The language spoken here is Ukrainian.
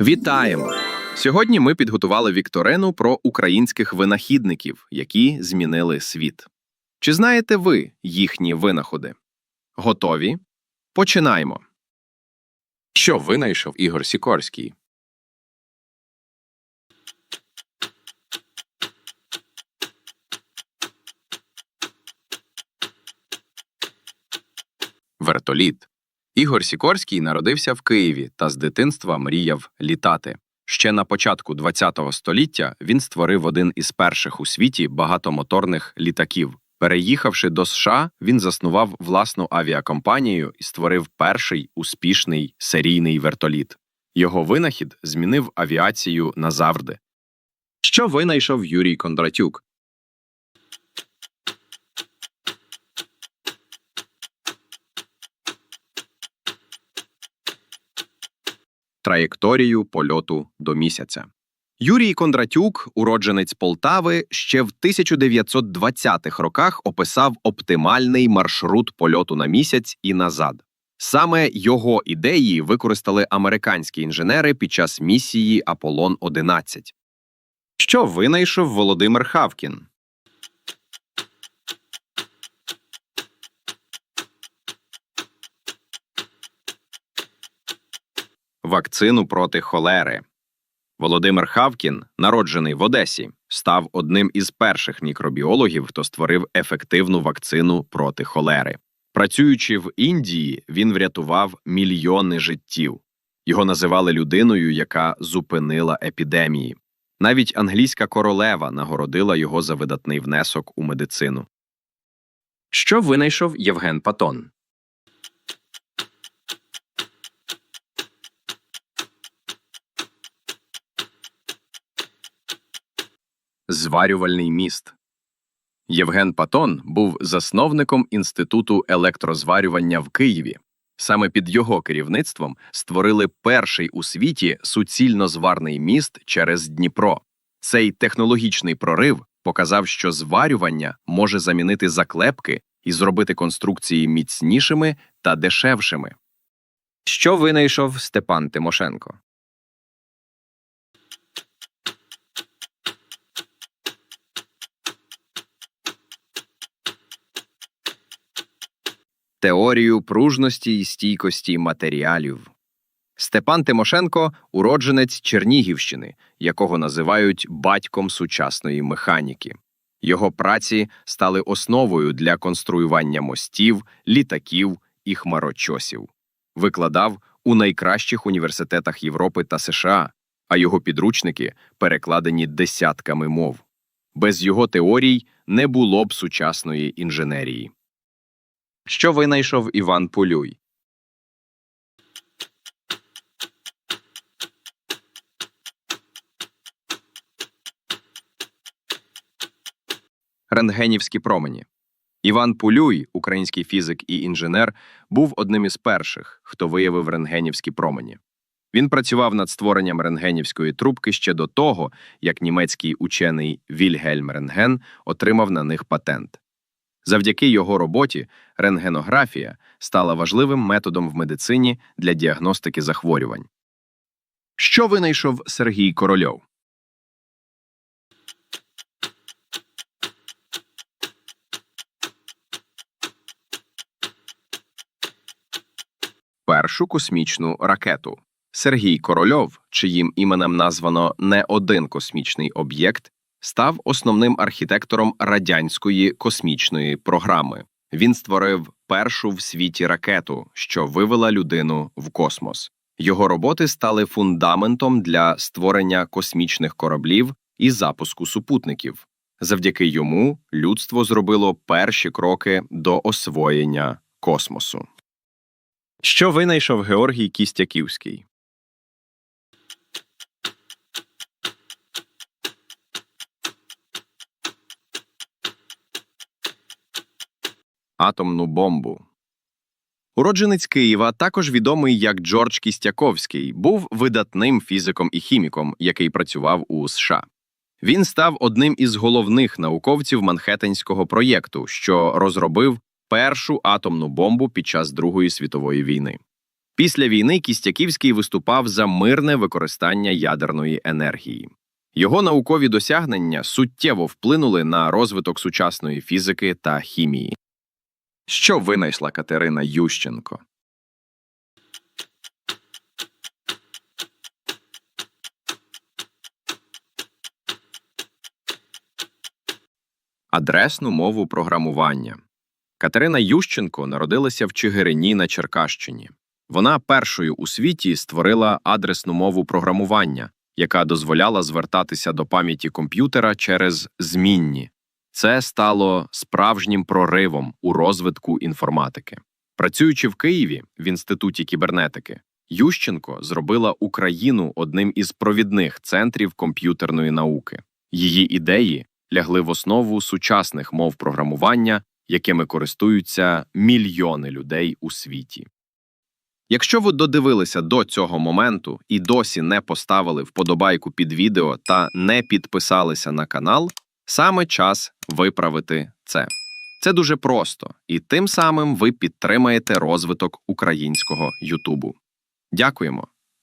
Вітаємо! Сьогодні ми підготували вікторину про українських винахідників, які змінили світ. Чи знаєте ви їхні винаходи? Готові? Починаємо. Що винайшов Ігор Сікорський? Вертоліт. Ігор Сікорський народився в Києві та з дитинства мріяв літати. Ще на початку ХХ століття він створив один із перших у світі багатомоторних літаків. Переїхавши до США, він заснував власну авіакомпанію і створив перший успішний серійний вертоліт. Його винахід змінив авіацію назавжди. Що винайшов Юрій Кондратюк? Траєкторію польоту до місяця. Юрій Кондратюк, уродженець Полтави, ще в 1920-х роках описав оптимальний маршрут польоту на місяць і назад. Саме його ідеї використали американські інженери під час місії Аполлон 11 Що винайшов Володимир Хавкін? Вакцину проти холери. Володимир Хавкін, народжений в Одесі, став одним із перших мікробіологів, хто створив ефективну вакцину проти холери. Працюючи в Індії, він врятував мільйони життів. Його називали людиною, яка зупинила епідемії. Навіть англійська королева нагородила його за видатний внесок у медицину. Що винайшов Євген Патон? Зварювальний міст. Євген Патон був засновником Інституту електрозварювання в Києві. Саме під його керівництвом створили перший у світі суцільнозварний міст через Дніпро. Цей технологічний прорив показав, що зварювання може замінити заклепки і зробити конструкції міцнішими та дешевшими. Що винайшов Степан Тимошенко? Теорію пружності і стійкості матеріалів. Степан Тимошенко уродженець Чернігівщини, якого називають батьком сучасної механіки. Його праці стали основою для конструювання мостів, літаків і хмарочосів. Викладав у найкращих університетах Європи та США, а його підручники перекладені десятками мов. Без його теорій не було б сучасної інженерії. Що винайшов Іван Полюй? Рентгенівські промені. Іван Пулюй, український фізик і інженер, був одним із перших, хто виявив рентгенівські промені. Він працював над створенням рентгенівської трубки ще до того, як німецький учений Вільгельм Рентген отримав на них патент. Завдяки його роботі рентгенографія стала важливим методом в медицині для діагностики захворювань. Що винайшов Сергій Корольов? Першу космічну ракету. Сергій Корольов, чиїм іменем названо не один космічний об'єкт, став основним архітектором радянської космічної програми. Він створив першу в світі ракету, що вивела людину в космос. Його роботи стали фундаментом для створення космічних кораблів і запуску супутників. Завдяки йому людство зробило перші кроки до освоєння космосу. Що винайшов Георгій Кістяківський? Атомну бомбу. Уродженець Києва, також відомий як Джордж Кістяковський, був видатним фізиком і хіміком, який працював у США. Він став одним із головних науковців Манхеттенського проєкту, що розробив першу атомну бомбу під час Другої світової війни. Після війни Кістяківський виступав за мирне використання ядерної енергії. Його наукові досягнення суттєво вплинули на розвиток сучасної фізики та хімії. Що винайшла Катерина Ющенко? Адресну мову програмування. Катерина Ющенко народилася в Чигирині на Черкащині. Вона першою у світі створила адресну мову програмування, яка дозволяла звертатися до пам'яті комп'ютера через змінні. Це стало справжнім проривом у розвитку інформатики. Працюючи в Києві в інституті кібернетики, Ющенко зробила Україну одним із провідних центрів комп'ютерної науки. Її ідеї лягли в основу сучасних мов програмування, якими користуються мільйони людей у світі. Якщо ви додивилися до цього моменту і досі не поставили вподобайку під відео та не підписалися на канал, саме час виправити це. Це дуже просто, і тим самим ви підтримаєте розвиток українського Ютубу. Дякуємо!